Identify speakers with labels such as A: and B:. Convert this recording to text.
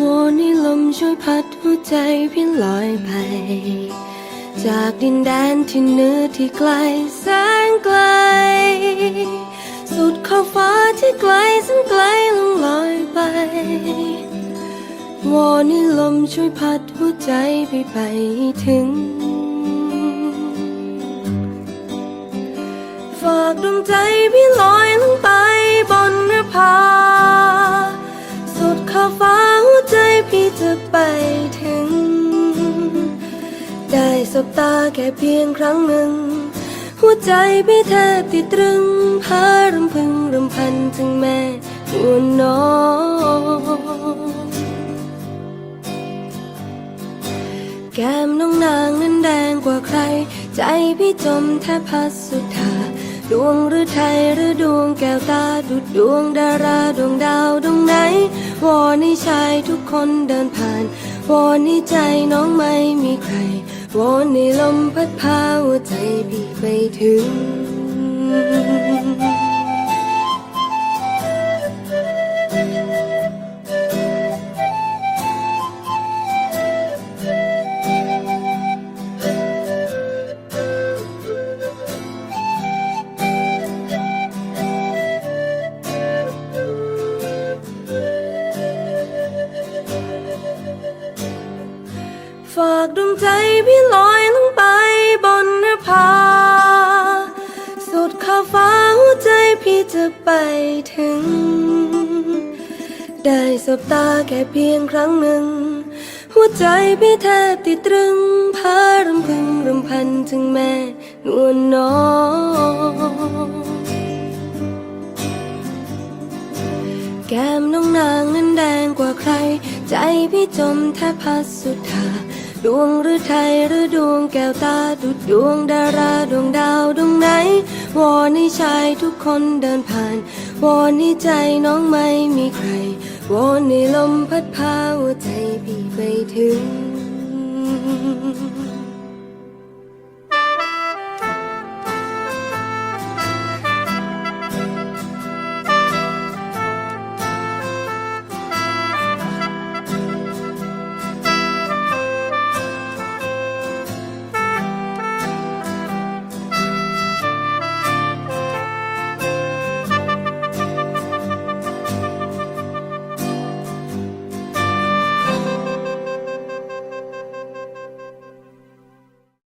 A: วอนใจพี่ลอยไป จากดินแดนที่เหนือที่ไกลแสนไกล สุดขอบฟ้าที่ไกลแสนไกลลงลอยไป วอนให้ลมช่วยพัดหัวใจพี่ไปถึง ฝากดวงใจพี่ บตาแค่เพียงครั้งหนึ่ง หัวใจพี่แทบติดตรึงพารำพึงรำพันถึงแม่นวลน้องแก้มน้องนางนั้นแดงกว่าใคร ใจพี่จมแทบพัดสุธาดวงหรือไทยหรือดวงแก้วตาดุดดวงดาราดวงดาวด วอนให้ชายทุกคนเดินผ่าน วอนให้ใจน้องไม่มีใคร วอนให้ลมพัดพาหัวใจพี่ไปถึง ฝากดวงใจพี่ลอยลงไปบนนภา สุดขอบฟ้าหัวใจพี่จะไปถึง ได้สบตาแค่เพียงครั้งหนึ่ง หัวใจพี่แทบติดตรึงพารำพึงรำพันถึงแม่นวลน้องแก้มน้องนางนั้นแดงกว่าใคร ใจพี่จมแทบพัดสุธา ดวงหรือไทยหรือดวงแก้วตาดุดดวงดาราดวงดาวดวงไหน วอนให้ชายทุกคนเดินผ่าน วอนให้ใจน้องไม่มีใคร วอนให้ลมพัดพาหัวใจพี่ไปถึง